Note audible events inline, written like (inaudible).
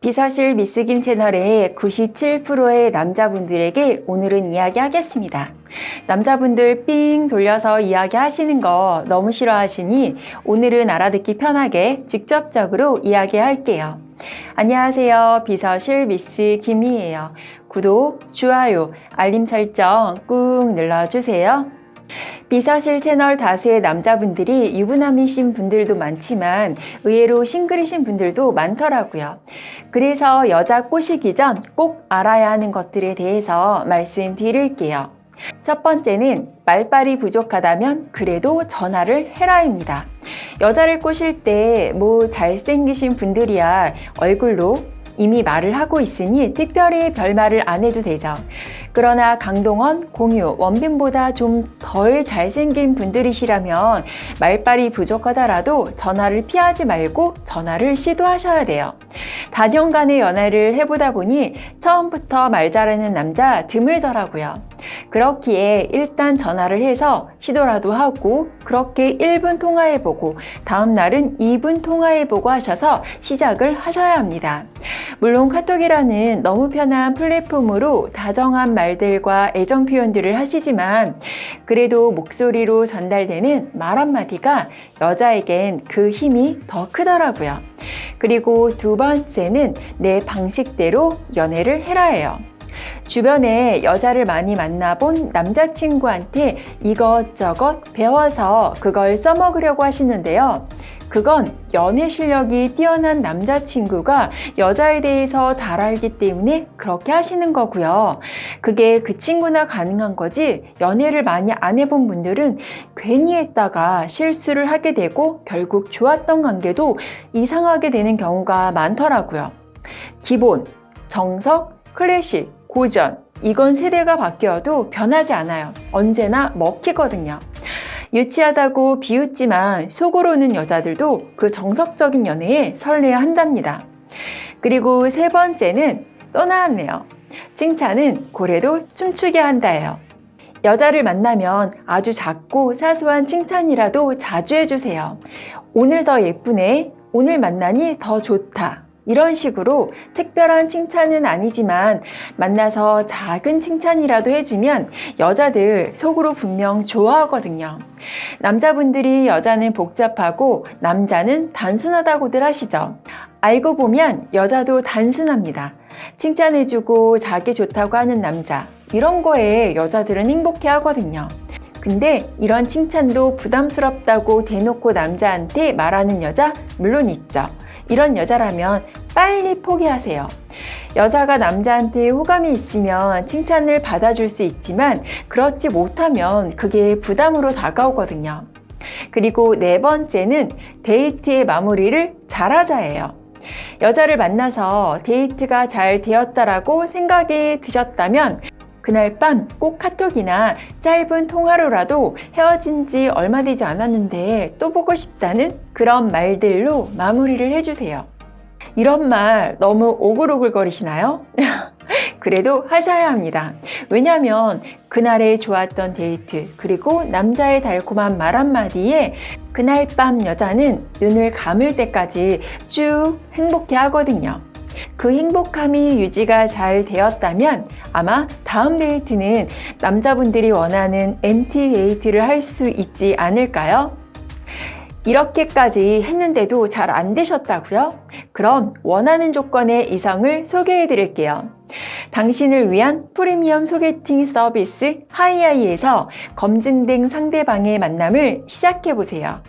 비서실 미스김 채널의 97%의 남자분들에게 오늘은 이야기하겠습니다. 남자분들 삥 돌려서 이야기하시는 거 너무 싫어하시니 오늘은 알아듣기 편하게 직접적으로 이야기할게요. 안녕하세요. 비서실 미스 김이에요. 구독, 좋아요, 알림 설정 꾹 눌러주세요. 비서실 채널 다수의 남자분들이 유부남이신 분들도 많지만 의외로 싱글이신 분들도 많더라고요. 그래서 여자 꼬시기 전 꼭 알아야 하는 것들에 대해서 말씀드릴게요. 첫 번째는 말빨이 부족하다면 그래도 전화를 해라입니다. 여자를 꼬실 때 뭐 잘생기신 분들이야 얼굴로 이미 말을 하고 있으니 특별히 별말을 안 해도 되죠. 그러나 강동원, 공유, 원빈보다 좀 덜 잘생긴 분들이시라면 말빨이 부족하더라도 전화를 피하지 말고 전화를 시도하셔야 돼요. 다년간의 연애를 해보다 보니 처음부터 말 잘하는 남자 드물더라고요. 그렇기에 일단 전화를 해서 시도라도 하고 그렇게 1분 통화해보고 다음날은 2분 통화해보고 하셔서 시작을 하셔야 합니다. 물론 카톡이라는 너무 편한 플랫폼으로 다정한 말들과 애정 표현들을 하시지만 그래도 목소리로 전달되는 말 한마디가 여자에겐 그 힘이 더 크더라고요. 그리고 두 번째는 내 방식대로 연애를 해라예요. 주변에 여자를 많이 만나본 남자친구한테 이것저것 배워서 그걸 써먹으려고 하시는데요. 그건 연애 실력이 뛰어난 남자친구가 여자에 대해서 잘 알기 때문에 그렇게 하시는 거고요. 그게 그 친구나 가능한 거지 연애를 많이 안 해본 분들은 괜히 했다가 실수를 하게 되고 결국 좋았던 관계도 이상하게 되는 경우가 많더라고요. 기본, 정석, 클래식, 고전. 이건 세대가 바뀌어도 변하지 않아요. 언제나 먹히거든요. 유치하다고 비웃지만 속으로는 여자들도 그 정석적인 연애에 설레야 한답니다. 그리고 세 번째는 또 나왔네요. 칭찬은 고래도 춤추게 한다예요. 여자를 만나면 아주 작고 사소한 칭찬이라도 자주 해주세요. 오늘 더 예쁘네. 오늘 만나니 더 좋다. 이런 식으로 특별한 칭찬은 아니지만 만나서 작은 칭찬이라도 해주면 여자들 속으로 분명 좋아하거든요. 남자분들이 여자는 복잡하고 남자는 단순하다고들 하시죠. 알고 보면 여자도 단순합니다. 칭찬해주고 자기 좋다고 하는 남자. 이런 거에 여자들은 행복해 하거든요. 근데 이런 칭찬도 부담스럽다고 대놓고 남자한테 말하는 여자 물론 있죠. 이런 여자라면 빨리 포기하세요. 여자가 남자한테 호감이 있으면 칭찬을 받아줄 수 있지만 그렇지 못하면 그게 부담으로 다가오거든요. 그리고 네 번째는 데이트의 마무리를 잘하자예요. 여자를 만나서 데이트가 잘 되었다라고 생각이 드셨다면 그날 밤 꼭 카톡이나 짧은 통화로라도 헤어진 지 얼마 되지 않았는데 또 보고 싶다는 그런 말들로 마무리를 해주세요. 이런 말 너무 오글오글거리시나요? (laughs) 그래도 하셔야 합니다. 왜냐하면 그날의 좋았던 데이트, 그리고 남자의 달콤한 말 한마디에 그날 밤 여자는 눈을 감을 때까지 쭉 행복해 하거든요. 그 행복함이 유지가 잘 되었다면 아마 다음 데이트는 남자분들이 원하는 MT 데이트를 할 수 있지 않을까요? 이렇게까지 했는데도 잘 안 되셨다고요? 그럼 원하는 조건의 이성을 소개해 드릴게요. 당신을 위한 프리미엄 소개팅 서비스 하이하이에서 검증된 상대방의 만남을 시작해 보세요.